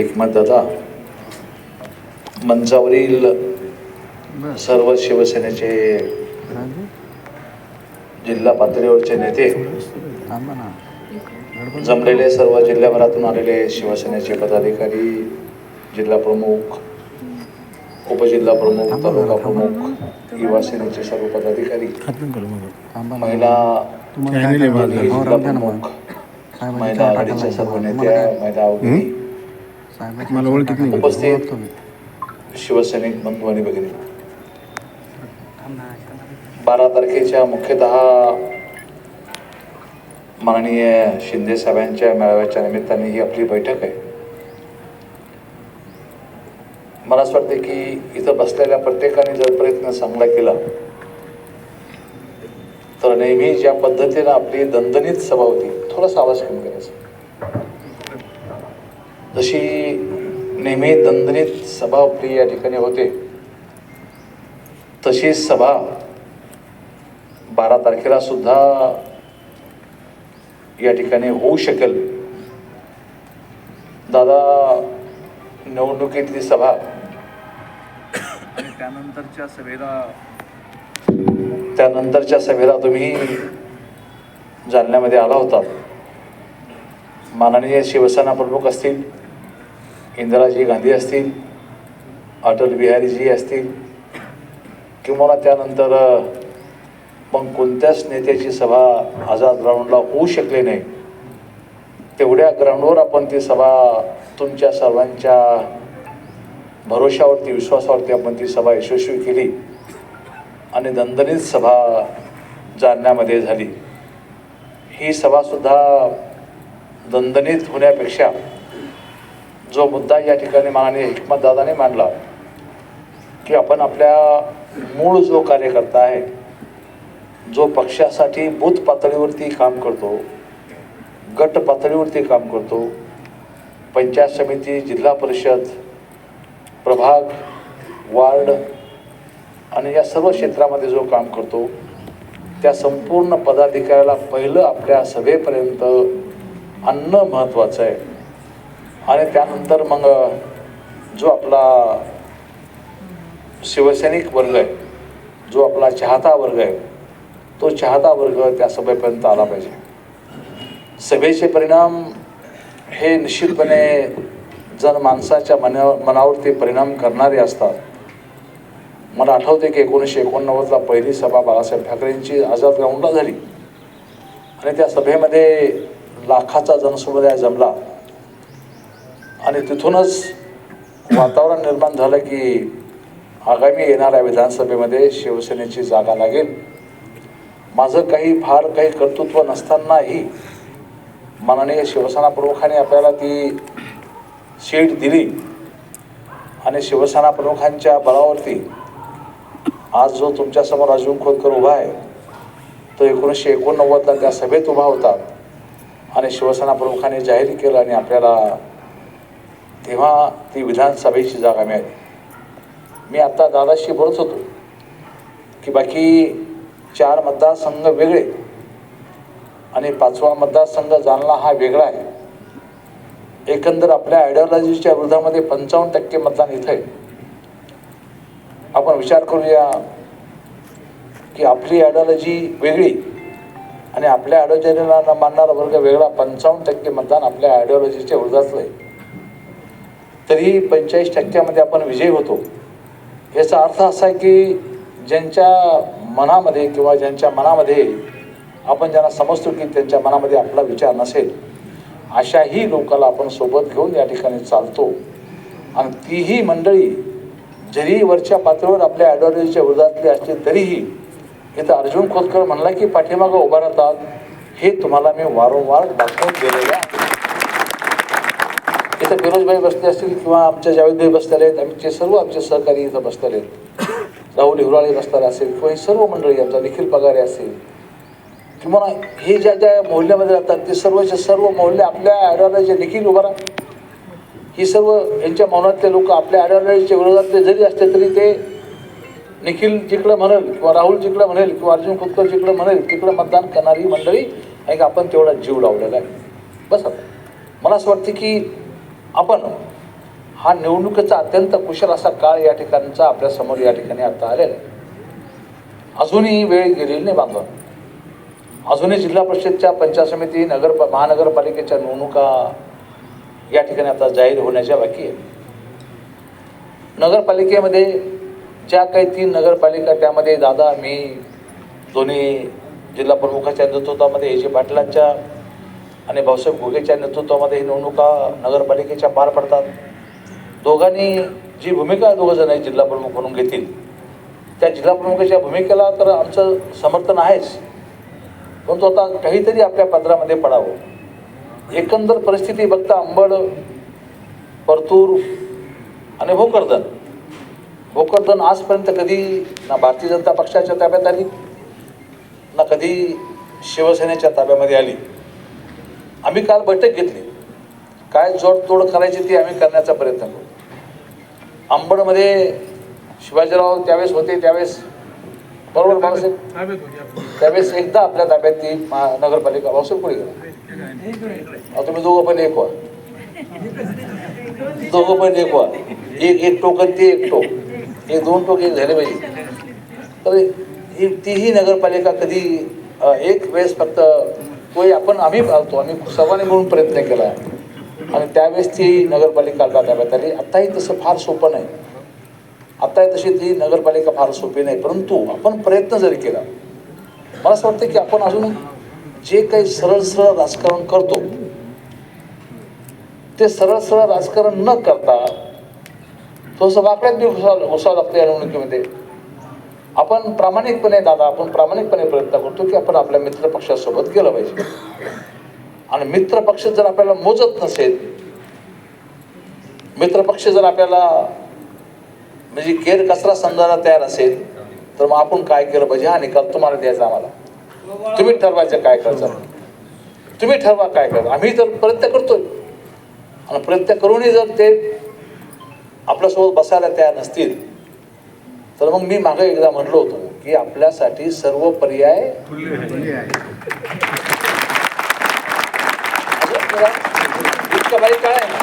एकमत दादा. मंचावरील सर्व शिवसेनेचे जिल्हा पातळीवरचे नेते. जमलेले सर्व जिल्ह्याभरातून आलेले शिवसेनेचे पदाधिकारी जिल्हा प्रमुख उपजिल्हा प्रमुख तालुका प्रमुख युवा सेनेचे सर्व पदाधिकारी. महिला जिल्हा प्रमुख महिला आघाडीच्या सर्व नेत्या महिला मला ओळखीत नाही. उपस्थित शिवसैनिक बंधू आणि भगिनी. बारा तारखेच्या मुख्यतः माननीय शिंदे साहेबांच्या मेळाव्याच्या निमित्ताने ही आपली बैठक आहे. मला असं वाटतं की इथं बसलेल्या प्रत्येकाने जर प्रयत्न चांगला केला तर नेहमी ज्या पद्धतीनं आपली दणदणीत सभा होती थोडासा आवाज कमी करायचा. जशी नेहमी दणदणीत सभा आपली या ठिकाणी होते. तशी सभा बारा तारखेला सुद्धा या ठिकाणी होऊ शकेल. दादा निवडणुकीतली सभा. आणि त्यानंतरच्या सभेला त्यानंतरच्या सभेला तुम्ही जालन्यामध्ये आला होता. माननीय शिवसेना प्रमुख असतील. इंदिराजी गांधी असतील अटल बिहारीजी असतील किंवा त्यानंतर मग कोणत्याच नेत्याची सभा आझाद ग्राउंडला होऊ शकली नाही तेवढ्या ग्राउंडवर आपण ती सभा तुमच्या सर्वांच्या भरोशावरती विश्वासावरती आपण ती सभा यशस्वी केली आणि दणदणीत सभा जालन्यामध्ये झाली. ही सभासुद्धा दणदणीत होण्यापेक्षा जो मुद्दा या ठिकाणी माननीय हिकमतदादाने मांडला की आपण आपल्या मूळ जो कार्यकर्ता आहे जो पक्षासाठी बूथ पातळीवरती काम करतो गट पातळीवरती काम करतो पंचायत समिती जिल्हा परिषद प्रभाग वार्ड आणि या सर्व क्षेत्रामध्ये जो काम करतो त्या संपूर्ण पदाधिकाऱ्याला पहिलं आपल्या सभेपर्यंत अन्न महत्त्वाचं आहे. आणि त्यानंतर मग जो आपला शिवसैनिक वर्ग आहे जो आपला चाहता वर्ग आहे तो चाहता वर्ग त्या सभेपर्यंत आला पाहिजे. सभेचे परिणाम हे निश्चितपणे जनमानसाच्या मना मनावरती परिणाम करणारे असतात. मला आठवते की एकोणीसशे एकोणनव्वदला पहिली सभा बाळासाहेब ठाकरेंची आझाद ग्राउंडला झाली. आणि त्या सभेमध्ये लाखाचा जनसमुदाय जमला. आणि तिथूनच वातावरण निर्माण झालं की आगामी येणाऱ्या विधानसभेमध्ये शिवसेनेची जागा लागेल. माझं काही फार काही कर्तृत्व नसतानाही माननीय शिवसेना प्रमुखाने आपल्याला ती सीट दिली आणि शिवसेना प्रमुखांच्या बळावरती आज जो तुमच्यासमोर अजून खोतकर उभा आहे तो एकोणीसशे एकोणनव्वदला त्या सभेत उभा होता आणि शिवसेना प्रमुखाने जाहीर केलं आणि आपल्याला तेव्हा ती विधानसभेची जागा मिळाली. मी आता दादाशी बोलत होतो की बाकी चार मतदारसंघ वेगळे आणि पाचवा मतदारसंघ जालना हा वेगळा आहे. एकंदर आपल्या आयडिओलॉजीच्या विरोधामध्ये पंचावन्न टक्के मतदान इथं आहे. आपण विचार करूया की आपली आयडिओलॉजी वेगळी आणि आपल्या आयडिओलॉजीला न मानणारा वर्ग वेगळा पंचावन्न टक्के मतदान आपल्या आयडिओलॉजीच्या विरोधातलं आहे. तरी पंचेचाळीस टक्क्यामध्ये आपण विजयी होतो. याचा अर्थ असा आहे की ज्यांच्या मनामध्ये किंवा ज्यांच्या मनामध्ये आपण ज्यांना समजतो की त्यांच्या मनामध्ये आपला विचार नसेल अशाही लोकाला आपण सोबत घेऊन या ठिकाणी चालतो. आणि तीही मंडळी जरी वरच्या पातळीवर आपल्या आयडिओलॉजीच्या विरोधातली असली तरीही इथं अर्जुन खोतकर म्हणला की पाठीमागं उभा राहतात हे तुम्हाला मी वारंवार दाखवून दिलेलं आहे. इथं फिरोजभाई बसले असतील किंवा आमच्या जावेदभाई बसलेले आहेत आमचे सर्व आमचे सहकारी इथं बसलेले आहेत. राहुल हिवराळे बसणारे असेल किंवा हे सर्व मंडळी आमचा निखिल पगारे असेल. किंवा हे ज्या ज्या मोहल्ल्यामध्ये राहतात ते सर्वचे सर्व मोहल्ले आपल्या आयडिओलॉजी निखिल उभा ही सर्व यांच्या मौनातले लोक आपल्या आयडिओलॉजीच्या विरोधातले जरी असले तरी ते निखिल जिकडं म्हणेल किंवा राहुल जिकडं म्हणेल किंवा अर्जुन खोतकर जिकडं म्हणेल तिकडं मतदान करणारी मंडळी आणि आपण तेवढा जीव लावलेला आहे. बस आता. मला असं वाटतं की आपण हा निवडणुकीचा अत्यंत कुशल असा काळ या ठिकाणचा आपल्यासमोर या ठिकाणी आता आलेला आहे. अजूनही वेळ गेलेली नाही बांधवा अजूनही जिल्हा परिषदच्या पंचायत समिती नगर महानगरपालिकेच्या निवडणुका या ठिकाणी आता जाहीर होण्याच्या बाकी आहे नगरपालिकेमध्ये ज्या काही तीन नगरपालिका त्यामध्ये दादा मी दोन्ही जिल्हा प्रमुखाच्या नेतृत्वामध्ये ए जे पाटलांच्या आणि भाऊसाहेब घुगेच्या नेतृत्वामध्ये ही निवडणुका नगरपालिकेच्या पार पडतात. दोघांनी जी भूमिका दोघं जण जिल्हा प्रमुख म्हणून घेतील त्या जिल्हा प्रमुखाच्या भूमिकेला तर आमचं समर्थन आहेच. परंतु आता काहीतरी आपल्या पदरामध्ये पडावं. एकंदर परिस्थिती बघता अंबड परतूर आणि भोकरदन. भोकरदन आजपर्यंत कधी ना भारतीय जनता पक्षाच्या ताब्यात आली ना कधी शिवसेनेच्या ताब्यामध्ये आली. आम्ही काल बैठक घेतली. काय जोडतोड करायची ती आम्ही करण्याचा प्रयत्न करू. अंबडमध्ये शिवाजीराव त्यावेळेस होते त्यावेळेस बरोबर भाऊसाहेब त्यावेळेस एकदा आपल्या ताब्यात ती नगरपालिका भाऊसाहेब पुढे गेला. तुम्ही दोघं पण एक व्हा. दोघं पण एक व्हा. एक एक टोक आणि ते एक टोक. हे दोन टोक एक झाले पाहिजे. तर ही तीही नगरपालिका कधी एक वेळेस फक्त तोही आपण आम्ही पाहतो आम्ही सर्वांनी म्हणून प्रयत्न केला. आणि त्यावेळेस ती नगरपालिका आपल्या ताब्यात आली. आत्ताही तसं फार सोपं नाही. आत्ताही तशी ती नगरपालिका फार सोपी नाही. परंतु आपण प्रयत्न जरी केला मला असं वाटतं की आपण अजून जे काही सरळ सरळ राजकारण करतो ते सरळ सरळ राजकारण न करता थोडंसं वाकड्यात बी घुसा घुसावं लागतं या निवडणुकीमध्ये. आपण प्रामाणिकपणे दादा आपण प्रामाणिकपणे प्रयत्न करतो की आपण आपल्या मित्रपक्षासोबत गेलं पाहिजे. आणि मित्रपक्ष जर आपल्याला मोजत नसेल मित्र पक्ष जर आपल्याला म्हणजे केर कचरा समजायला तयार असेल तर मग आपण काय केलं पाहिजे हा निकाल तुम्हाला द्यायचा आम्हाला. तुम्ही ठरवायचं काय करायचं. तुम्ही ठरवा काय करायचं. आम्ही तर प्रयत्न करतोय. आणि प्रयत्न करूनही जर ते आपल्यासोबत बसायला तयार नसतील तर मग मी मागे एकदा म्हणलो होतो की आपल्यासाठी सर्व पर्याय बाई काय आहे?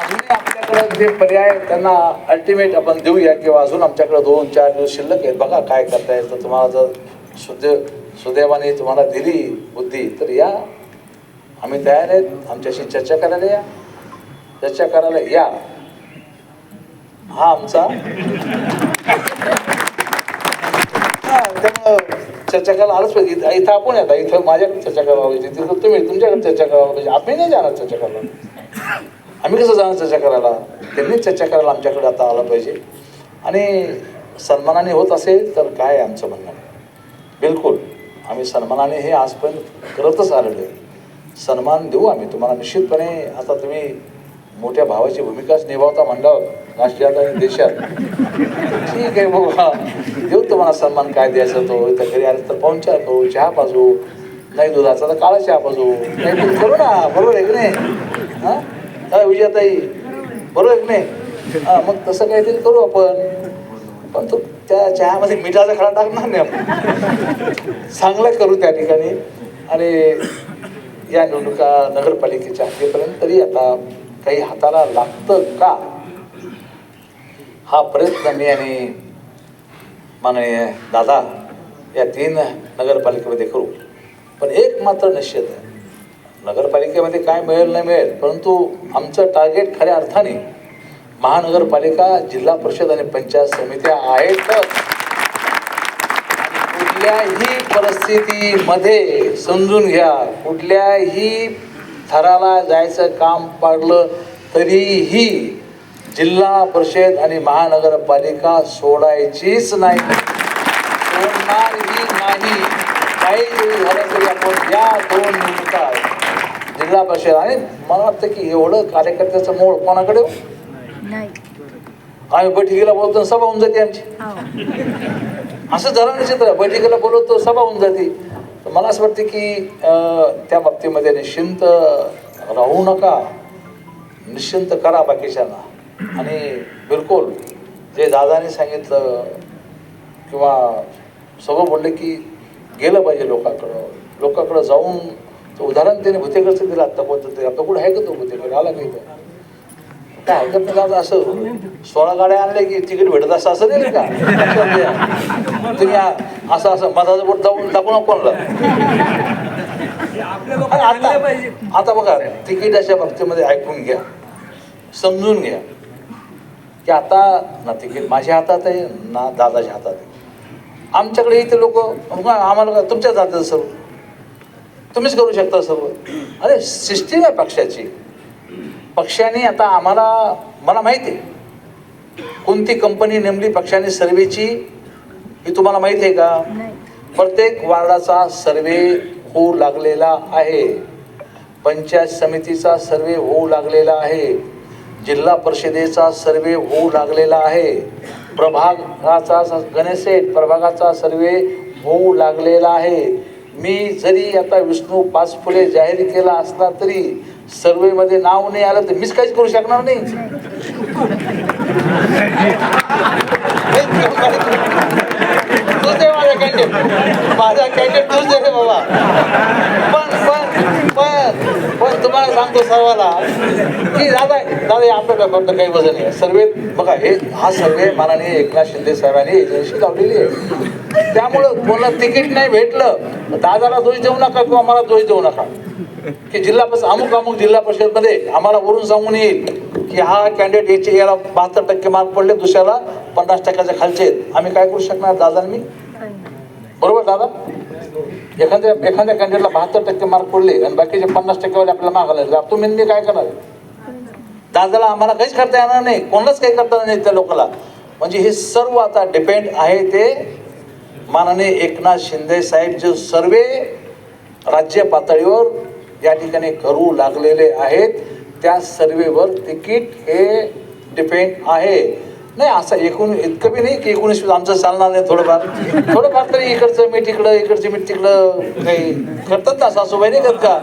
अजूनही आपल्याकडे जे पर्याय त्यांना अल्टिमेट आपण देऊया किंवा अजून आमच्याकडे दोन चार दिवस शिल्लक आहेत. बघा काय करता येईल तर तुम्हाला जर सुदैव सुदैवाने तुम्हाला दिली बुद्धी तर या. आम्ही तयार आहेत. आमच्याशी चर्चा करायला या. चर्चा करायला या. हा आमचा. चर्चा करायला आलंच पाहिजे. इथं आपण येतात इथं माझ्याकडे चर्चा करायला पाहिजे. तिथं तुम्ही तुमच्याकडे चर्चा करायला पाहिजे. आम्ही नाही जाणार चर्चा करायला आम्ही कसं जाणार चर्चा करायला त्यांनी चर्चा करायला आमच्याकडे आता आलं पाहिजे. आणि सन्मानाने होत असेल तर काय आहे आमचं म्हणणं बिलकुल. आम्ही सन्मानाने हे आजपर्यंत करतच आलेलो आहे. सन्मान देऊ आम्ही. तुम्हाला निश्चितपणे आता तुम्ही मोठ्या भावाची भूमिकाच निभावता म्हणल्यावर राष्ट्रात आणि देशात. ठीक आहे बघा देऊ तुम्हाला सन्मान काय द्यायचा तो? इथं घरी आलं तर पाहुणचार करू चहा पाजू. नाही दुधाचा तर काळा चहा पाजू. नाही तू करू ना बरोबर आहे की नाही? हां? विजयाताई बरोबर आहे की नाही? हां मग तसं काहीतरी करू आपण. पण तो त्या चहामध्ये मिठाचा खडा टाकणार नाही आपण. चांगलं करू त्या ठिकाणी. आणि या निवडणुका नगरपालिकेच्या हद्दीपर्यंत तरी आता काही हाताला लागतं का? हा प्रयत्न मी आणि माननीय दादा या तीन नगरपालिकेमध्ये करू. पण एक मात्र निश्चित आहे. नगरपालिकेमध्ये काय मिळेल नाही मिळेल परंतु आमचं टार्गेट खऱ्या अर्थाने महानगरपालिका जिल्हा परिषद आणि पंचायत समित्या आहेत. कुठल्याही परिस्थितीमध्ये समजून घ्या कुठल्याही थराला जायचं काम पाडलं तरीही जिल्हा परिषद आणि महानगरपालिका सोडायचीच नाही. सोडणारही नाही. काही जरी झालं तरी आपण या दोन जिल्हा परिषद आणि मला वाटतं की एवढं कार्यकर्त्याचं मोड कोणाकडे हो? नाही. आम्ही बैठकीला बोलतो सभा होऊन जाते आमची. हो. असं झालं नाही चित्र बैठकीला बोलवतो सभा होऊन जाते. तर मला असं वाटतं की त्या बाबतीमध्ये निश्चिंत राहू नका. निश्चिंत करा बाकीच्यांना. आणि बिलकुल जे दादाने सांगितलं किंवा सगळं बोलले की गेलं पाहिजे लोकांकडं. लोकांकडं जाऊन तर उदाहरण त्याने भूतेकडचं दिलं आत्ता कोणतं तरी आता कुठं आहे का तो भूतेकडे? आला काही का काय नाही दादा असं. सोळा गाड्या आणल्या की तिकीट भेटत असं असं नाही का. तुम्ही असं असं मधाचं बोट दाबून दाखवू नको कोणाला आता आता बघा तिकिटाच्या बाबतीमध्ये ऐकून घ्या. समजून घ्या. की आता ना तिकीट माझ्या हातात आहे ना दादाच्या हातात आहे. आमच्याकडे इथे लोक आम्हाला हातात आहे सर्व. तुम्हीच करू शकता सर्व. अरे सिस्टीम आहे पक्षाची. पक्षाने आता आम्हाला मला माहिती आहे. कोणती कंपनी नेमली पक्षाने सर्वेची ही तुम्हाला माहिती आहे का? प्रत्येक वार्डाचा सर्वे होऊ लागलेला आहे. पंचायत समितीचा सर्वे होऊ लागलेला आहे. जिल्हा परिषदेचा सर्वे होऊ लागलेला आहे. प्रभागाचा गणेशेठ प्रभागाचा सर्वे होऊ लागलेला आहे. मी जरी आता विष्णू पाच फुले जाहीर केला असला तरी सर्वेमध्ये नाव नाही आलं तर मीच काहीच करू शकणार नाही. दे माझा कॅन्डिडेट माझा कॅन्डिडेट तूच दे बाबा. पण पण पण पण तुम्हाला सांगतो सर्वाला की दादा दादा हे आपल्या डोक्यावर काही वजन आहे. सर्वे बघा हे हा सर्वे मानाने एकनाथ शिंदे साहेबांनी एजन्सी लावलेली आहे. त्यामुळं कोणाला तिकीट नाही भेटलं दादाला दोष देऊ नका किंवा मला दोष देऊ नका. की जिल्हा परिषद अमुक अमुक जिल्हा परिषदमध्ये आम्हाला वरून सांगून येईल की हा कॅन्डिडेट याचे याला बहात्तर टक्के मार्क पडले दुसऱ्याला पन्नास टक्क्याच्या खालचे आहेत. आम्ही काय करू शकणार दादा मी? बरोबर दादा? एखाद्या एखाद्या कॅन्डिडेटला बहात्तर टक्के मार्क पडले आणि बाकीचे पन्नास टक्केवाले आपल्याला मागायला तुम्ही मी काय करणार? दादाला आम्हाला काहीच करता येणार नाही. कोणालाच काही करता येणार नाही त्या लोकांना म्हणजे हे सर्व आता डिपेंड आहे ते माननीय एकनाथ शिंदे साहेब जे सर्वे राज्य पातळीवर या ठिकाणी करू लागलेले आहेत त्या सर्वेवर तिकीट हे डिपेंड आहे. नाही असं एकूण इतकं बी नाही की एकोणीस आमचं चालणार नाही थोडंफार. थोडंफार तरी इकडचं मीठ इकडं इकडचं मीठ तिकडं काही करतात ना सासूबाई? नाही करत का?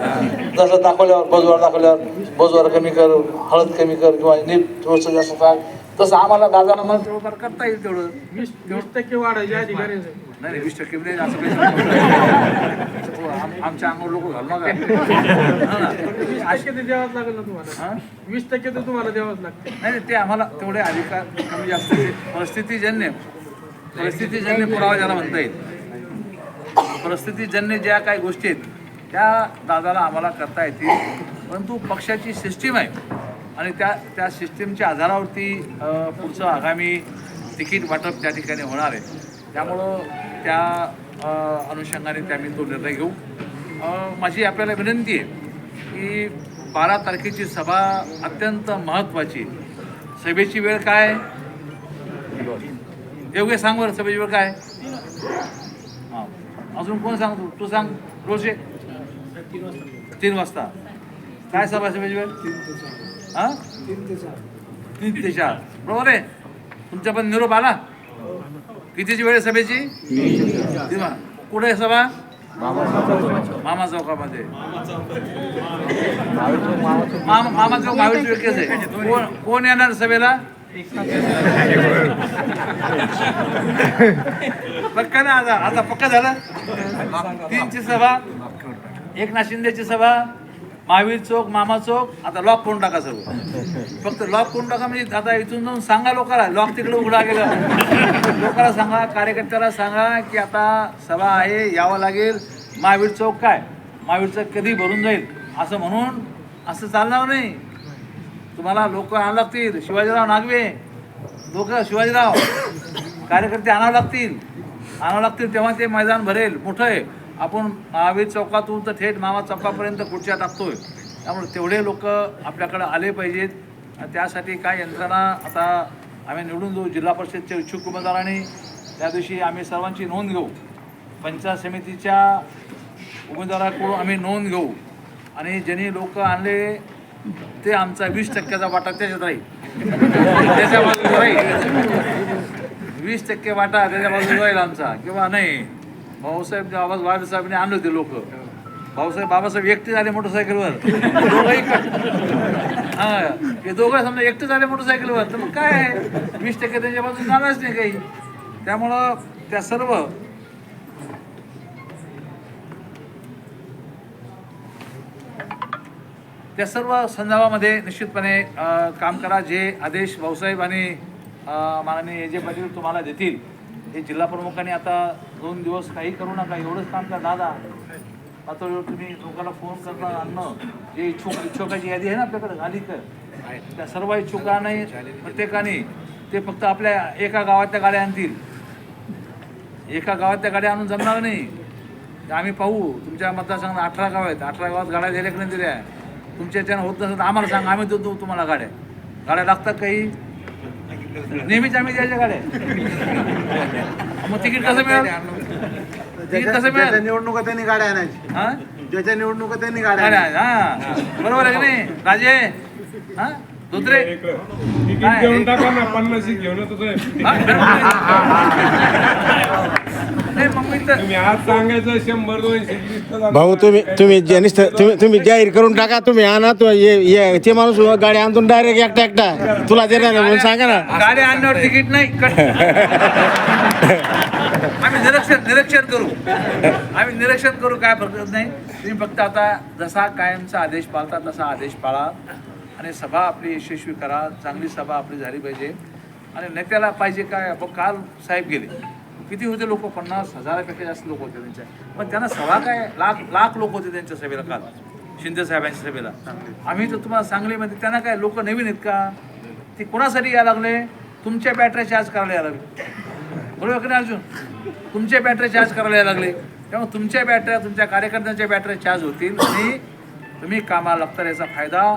जसं दाखवल्यावर बजवार दाखवल्यावर बजवार कमी कर हळद कमी कर किंवा नीट थोडंसं जास्त टाक. तसं आम्हाला दादाला थोडंफार करता येईल तेवढं. वीस वीस टक्के वाढायचे अधिकारी आहेत. नाही नाही, वीस टक्के नाही असं काही आम- आमच्या अंगावर लोक घाल नका. वीस टक्के तर द्यावंच लागेल ना तुम्हाला. हा? वीस टक्के तर तुम्हाला द्यावंच लागते. नाही नाही, ते आम्हाला तेवढे अधिकार कमी जास्त ते परिस्थितीजन्य परिस्थितीजन्य पुरावा ज्याला म्हणता येईल. परिस्थितीजन्य ज्या काही गोष्टी आहेत त्या दादाला आम्हाला करता येतील. परंतु पक्षाची सिस्टीम आहे. आणि त्या त्या सिस्टीमच्या आधारावरती अ, पुढचं आगामी तिकीट वाटप त्या ठिकाणी होणार आहे. त्यामुळं त्या अनुषंगाने त्या मी तो निर्णय घेऊ. माझी आपल्याला विनंती आहे की बारा तारखेची सभा अत्यंत महत्त्वाची सभेची वेळ काय? योग्य सांग बरं सभेची वेळ काय? हां. अजून कोण सांग तू तू सांग. रोजे तीन वाजता. काय सभा सभेची वेळ? हां? तीन ते चार. बरोबर आहे. तुमच्या पण निरोप आला? कितीची वेळ सभेची? कुठे सभा? मामा चौकामध्ये. मामा मामा चौक महावीर चौकीच आहे. कोण कोण येणार सभेला? पक्का ना आता? आता पक्का झालं? तीनची सभा एकनाथ शिंदेची सभा महावीर चौक मामा चौक आता लॉक करून टाका सर्व फक्त लॉक करून टाका म्हणजे आता इथून जाऊन सांगा लोकांना लॉक तिकडे उघडा गेलं. लोकांना सांगा कार्यकर्त्याला सांगा की आता सभा आहे यावं लागेल. महावीर चौक काय? महावीर चौक कधी भरून जाईल? असं म्हणून असं चालणार नाही. तुम्हाला लोक आणावं लागतील. शिवाजीराव नागवे. लोक शिवाजीराव. कार्यकर्ते आणावं लागतील. आणावं लागतील तेव्हा ते मैदान भरेल. मोठं आहे. आपण महावीर चौकातून तर थेट मामा चौकापर्यंत खुर्च्या टाकतोय. त्यामुळे तेवढे लोक आपल्याकडे आले पाहिजेत. आणि त्यासाठी काय यंत्रणा आता आम्ही निवडून देऊ. जिल्हा परिषदच्या इच्छुक उमेदवारांनी त्या दिवशी आम्ही सर्वांची नोंद घेऊ. पंचायत समितीच्या उमेदवाराकडून आम्ही नोंद घेऊ. आणि ज्यांनी लोक आणले ते आमचा वीस टक्क्याचा वाटा त्याच्यात राहील. त्याच्या बाजूला राहील. वीस टक्के वाटा त्याच्या बाजूला राहील आमचा. किंवा नाही. भाऊसाहेब आवाज बाबासाहेबांनी आणले होते लोक. भाऊसाहेब बाबासाहेब एकटे झाले मोटरसायकलवर. दोघंही हा हे दोघं समजा एकटे झाले मोटरसायकलवर तर मग काय आहे? वीस टक्के त्यांच्या बाजून जाणारच नाही काही. त्यामुळं त्या सर्व त्या सर्व संदर्भामध्ये निश्चितपणे काम करा जे आदेश भाऊसाहेब आणि माननीय ए जे पाटील तुम्हाला देतील. हे जिल्हा प्रमुखांनी आता दोन दिवस काही करू नका एवढंच काम का दादा पातळीवर तुम्ही लोकांना फोन करता आणणं जे इच्छुक इच्छुकाची यादी आहे ना आपल्याकडे झाली तर. त्या सर्व इच्छुकांनी प्रत्येकाने ते फक्त आपल्या एका गावातल्या गाड्या आणतील. एका गावातल्या गाड्या आणून जमणार नाही. तर आम्ही पाहू. तुमच्या मतदारसंघात अठरा गाव आहेत. अठरा गावात गाड्या दिल्या की नाही दिल्या? तुमच्या याच्यानं होत नसेल तर आम्हाला सांगा. आम्ही देतो तुम्हाला गाड्या. गाड्या लागतात काही? नेहमीच आम्ही द्यायच्या गाड्या मग तिकीट कसं मिळेल? तिकीट कसं ज्याच्या मिळेल निवडणुका त्यांनी गाड्या आणायची. हा? ज्याच्या निवडणुका त्यांनी गाड्या. हा. बरोबर आहे की नाही? राजे? हा? दुसरे? घेऊन टाका ना पन्नाशी घेऊन तुम्ही आज सांगायचं शंभर दोनशे. भाऊ तुम्ही तुम्ही जे नुसतं तुम्ही तुम्ही जाहीर करून टाका तुम्ही आणा तो ये ये ते माणूस गाडी आणतो डायरेक्ट एकटा एकटा तुला देणार आहे म्हणून सांगा ना. गाडी आणण्यावर तिकीट नाही कट. आम्ही निरीक्षण निरीक्षण करू. आम्ही निरीक्षण करू काय फरक नाही. तुम्ही फक्त आता जसा कायमचा आदेश पाळता तसा आदेश पाळा. आणि सभा आपली यशस्वी करा. चांगली सभा आपली झाली पाहिजे. आणि नेत्याला पाहिजे काय? आपण काल साहेब गेले. किती होते लोक? पन्नास हजारापेक्षा जास्त लोक होते त्यांच्या पण त्यांना सभा काय? लाख लाख लोक होते त्यांच्या सभेला काल. शिंदे साहेबांच्या सभेला. आम्ही तर तुम्हाला सांगलीमध्ये त्यांना काय लोक नवीन आहेत का? ते कोणासाठी यायला लागले? तुमच्या बॅटऱ्या चार्ज करायला यायला लागले. बरोबर की नाही अर्जुन तुमच्या बॅटऱ्या चार्ज करायला यायला लागले. त्यामुळे तुमच्या बॅटऱ्या तुमच्या कार्यकर्त्यांच्या बॅटऱ्या चार्ज होतील आणि तुम्ही कामाला लागता याचा फायदा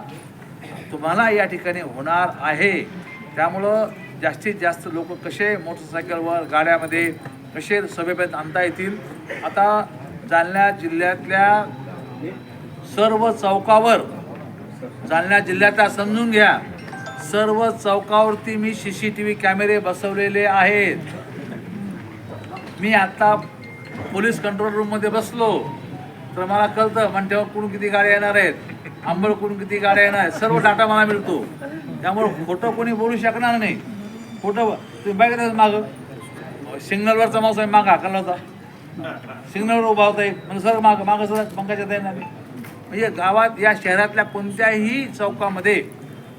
तुम्हाला या ठिकाणी होणार आहे. त्यामुळं जास्तीत जास्त लोक कसे मोटरसायकलवर गाड्यामध्ये कसे सभेपर्यंत आणता येतील? आता जालना जिल्ह्यातल्या सर्व चौकावर जालना जिल्ह्याचा समजून घ्या सर्व चौकावरती मी सी सी टी व्ही कॅमेरे बसवलेले आहेत. मी आत्ता पोलीस कंट्रोल रूममध्ये बसलो. तर मला कळतं मंठ्यावर कुठून किती गाड्या येणार आहेत? आंबळकडून किती गाड्या येणार आहेत? सर्व डाटा मला मिळतो. त्यामुळे खोटं कोणी बोलू शकणार नाही. कुठं तुम्ही बघितलं मागं? सिग्नलवरचा माणूस आहे मागं हाकला होता. सिग्नलवर उभा होता येईल म्हणजे सर मागं मागं सर पंकजात येणार म्हणजे गावात या शहरातल्या कोणत्याही चौकामध्ये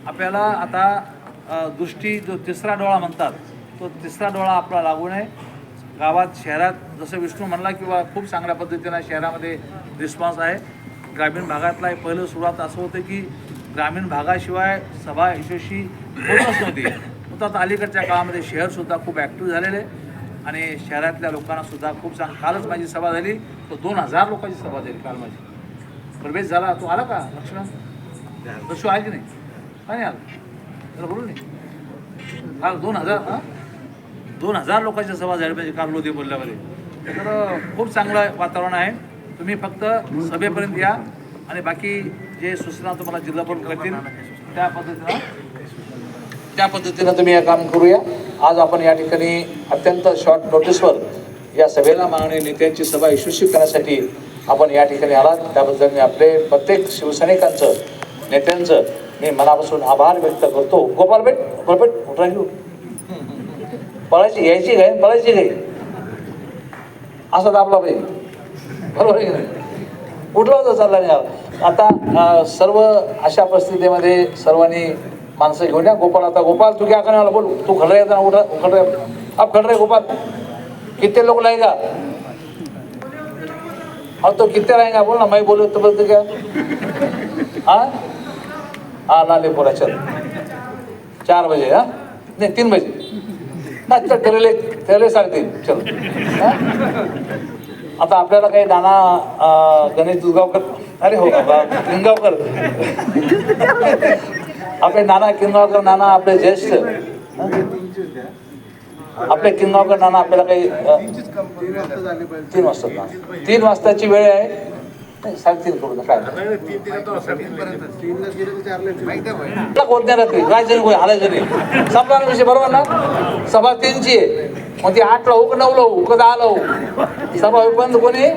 आपल्याला आता दृष्टी जो तिसरा डोळा म्हणतात तो तिसरा डोळा आपला लागू नये. गावात शहरात जसं विष्णू म्हणला किंवा खूप चांगल्या पद्धतीनं शहरामध्ये रिस्पॉन्स आहे. ग्रामीण भागातला पहिलं सुरुवात असं होतं की ग्रामीण भागाशिवाय सभा यशस्वी होतच नव्हती. आता अलीकडच्या काळामध्ये शहरसुद्धा खूप ॲक्टिव्ह झालेले आहे. आणि शहरातल्या लोकांनासुद्धा खूप चांग कालच माझी सभा झाली. तो दोन हजार लोकांची सभा झाली काल माझी. प्रवेश झाला. तू आला का लक्ष्मण? दशू आहे की नाही? का नाही आला? बोलू नाही काल दोन हजार हां? दोन हजार लोकांच्या सभा झाली पाहिजे काल लोधी बोलल्यामध्ये. तर खूप चांगलं वातावरण आहे. तुम्ही फक्त सभेपर्यंत या. आणि बाकी जे सूचना तुम्हाला जिल्हा बोर्ड करतील त्या पद्धतीनं त्या पद्धतीनं तुम्ही हे काम करूया. आज आपण या ठिकाणी अत्यंत शॉर्ट नोटीसवर या सभेला मागणी नेत्यांची सभा यशस्वी करण्यासाठी आपण या ठिकाणी आलात. त्याबद्दल मी आपले प्रत्येक शिवसैनिकांचं नेत्यांचं मी मनापासून आभार व्यक्त करतो. गोपाल भेट गोपाल भेट कुठं पळायची यायची काय? पळायची काय? असा दाबला पाहिजे बरोबर आहे की नाही? कुठला होता चालला नाही यार. आता सर्व अशा परिस्थितीमध्ये सर्वांनी माणसं घेऊन या. गोपाल आता गोपाल तू क्या करने वाला बोल. तू खड़ रहे था उठा खड़ रहे अब खड़ रहे गोपाल कितने लोग लाएगा और तो कितने रहेगा बोल ना मैं बोलू तो बोलते क्या हाँ हाँ? लाले बोला चल चार बजे हाँ? नहीं तीन बजे. ना चल ठरले ठरले साडेतीन. चल. आता आपल्याला काही नाना गणेश दुधगावकर अरे हो बाबा लिंगावकर. आपले नाना किंगावकर नाना आपले ज्येष्ठ. आपले किंगावकर नाना आपल्याला काही तीन वाजता तीन वाजताची वेळ आहे. साडेतीन काय कोणत्या रात्री राहायचं नाही हालायचं नाही. संपला विषय बरोबर ना? सभा तीनची आहे. मग ती आठला लावू का नऊला लावू का दहाला होऊ सभा होईपर्यंत कोणी?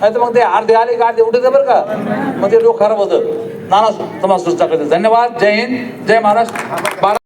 नाही तर मग ते अर्धे आले का अर्धे उठे बरं का? मग ते लोक खराब होतं. नाना समाज सुचता धन्यवाद. जय हिंद. जय महाराष्ट्र.